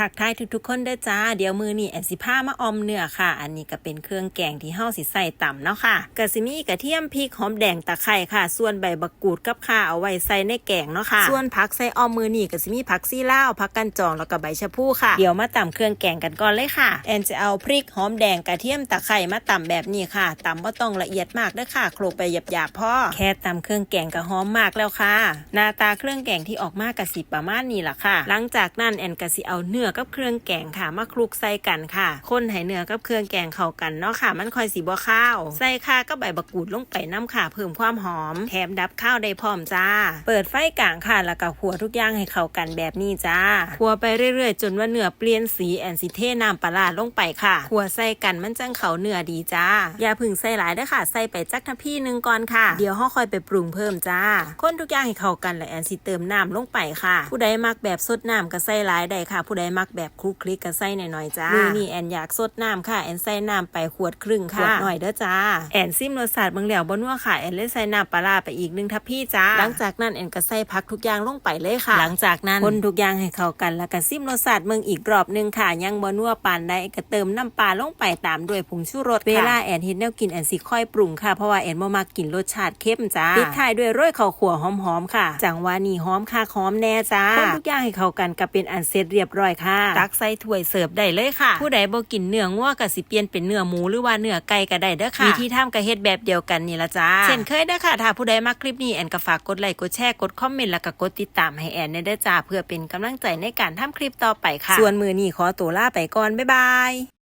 ทักทายทุกๆคนเด้จ้า เดี๋ยวมือนี่แอนสิผ้ามาออมเนื้อค่ะ อันนี้ก็เป็นเครื่องแกงที่เฮาสิใส่ต่ำเนาะค่ะกะสิมีกระเทียมพริกหอมแดงตะไคร้ค่ะ ส่วนใบบักกูดกับข่าเอาไว้ใส่ในแกงเนาะค่ะ ส่วนผักใส่ออมมือนี่ก็สิมีผักซี่ลาผักกันจองแล้วก็ใบชะพูค่ะ เดี๋ยวมาต่ำเครื่องแกงกันก่อนเลยค่ะ แอนจะเอาพริกหอมแดงกระเทียมตะไคร้มาต่ำแบบนี้ค่ะต่ำบ่ต้องละเอียดมากเด้อค่ะโขลกไปหยาบๆพ่อแค่ตำเครื่องแกงก็หอมมากแล้วค่ะ หน้าตาเครื่องแกงที่ออกมากะสิประมาณนี้ล่ะค่ะ หลังจากนั้นแอนก็สิเอาเนื้อกับเครื่องแกงค่ะมาคลุกใส่กันค่ะ คนให้เนื้อกับเครื่องแกงเข้ากันเนาะค่ะ มันค่อยสิบ่ข้าว ใส่ข่าก็ใบบักกูดลงไปน้ำค่ะ เพิ่มความหอม แถมดับข้าวได้พร้อมจ้า เปิดไฟกลางค่ะ แล้วก็ขัวทุกอย่างให้เข้ากันแบบนี้จ้าขัวไปเรื่อยๆ จนว่าเนื้อเปลี่ยนสีแอนสิเทน้ำปลาลงไปค่ะขัวใส่กันมันจังเขาเนื้อดีจ้า อย่าพึ่งใส่หลายเด้อค่ะ ใส่ไปจักทัพพี่หนึ่งก่อนค่ะ เดี๋ยวห่อค่อยไปปรุงเพิ่มจ้า คนทุกอย่างให้เข้ากันและแอนสิเติมน้ำลงไปค่ะ ผู้ใดมักแบบสดน้ำก็ใส่หลายได้ค่ะ ผู้ใดมักแบบคลุกคลิกก็ใส่หน่อยๆจ้ามือนี่แอนอยากสดน้ำค่ะแอนใส่น้ำไปขวดครึ่งค่ะขวดหน่อยเด้อจ้าแอนซิมรสชาติเบิ่งแล้วบ่นัวค่ะแอนเลยใส่น้ำปลาร้าไปอีกหนึ่งทัพพี่จ้าหลังจากนั้นแอนก็ใส่ผักทุกอย่างลงไปเลยค่ะ หลังจากนั้นคนทุกอย่างให้เข้ากันแล้วก็ซิมรสชาติเบิ่งอีกรอบหนึงค่ะ ยังบ่นัวปานใดก็เติมน้ำปลาลงไปตามด้วยผงชูรสเวลาแอนเฮ็ดแนวกินแอนสิค่อยปรุงค่ะเพราะว่าแอนบ่มักกินรสชาติเข้มจ้าปิดท้ายด้วยโรยข้าวขั่วหอมๆค่ะ จังหวะนี้หอมค่ะหอมแน่จ้าคนทุกอย่างให้เข้ากันก็เป็นอันเสร็จเรียบร้อยค่ะ ตักใส่ถ้วยเสิร์ฟได้เลยค่ะ ผู้ใดบ่กินเนื้องัวก็สิเปลี่ยนเป็นเนื้อหมูหรือว่าเนื้อไก่ก็ได้เด้อค่ะวิธีทำก็เฮ็ดแบบเดียวกันนี่ละจ้าเช่นเคยเด้อค่ะ ถ้าผู้ใดมักคลิปนี้แอนก็ฝากกดไลค์กดแชร์กดคอมเมนต์แล้วก็กดติดตามให้แอนได้เด้อจ้าเพื่อเป็นกำลังใจในการทำคลิปต่อไปค่ะ ส่วนมือนี้ขอตัวลาไปก่อนบ๊ายบาย